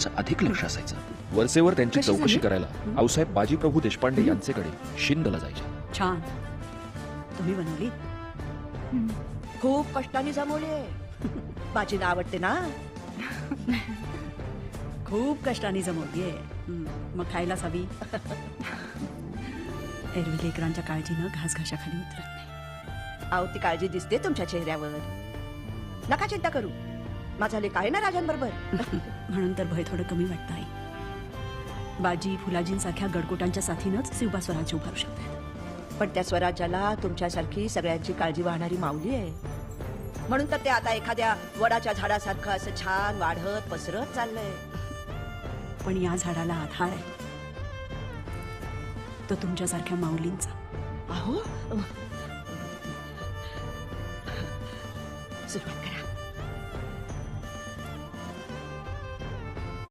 चं अधिक लक्ष असायचं. वरचेवर त्यांची कशी चौकशी झाली? करायला आऊसाहेब बाजीप्रभू देशपांडे यांचेकडे शिंदला जायचे. छान. तुम्ही बनवली खूप कष्टाने जमवले. बाजीला आवडते ना? खूप कष्टाने जमवलीये मग खायलाच हवी. एरवी लेकरांच्या काळजीनं घासघाशाखाली उतरत नाही. आहो ती काळजी दिसते तुमच्या चेहऱ्यावर. नका चिंता करू. माझा लेख आहे ना राजांबरोबर? म्हणून तर भय थोडं कमी वाटत आहे बाजी फुलाजींसारख्या गडकोटांच्या साथीनंच शिवबा स्वराज्य उभारू शकतात. पण त्या स्वराज्याला तुमच्यासारखी सगळ्यांची काळजी वाहणारी माऊली आहे. म्हणून तर ते आता एखाद्या वडाच्या झाडासारखं असं छान वाढत पसरत चाललंय. पण या झाडाला आधार आहे. तो तुमच्यासारख्या माऊलींचा. अहो. सुरुवात करा.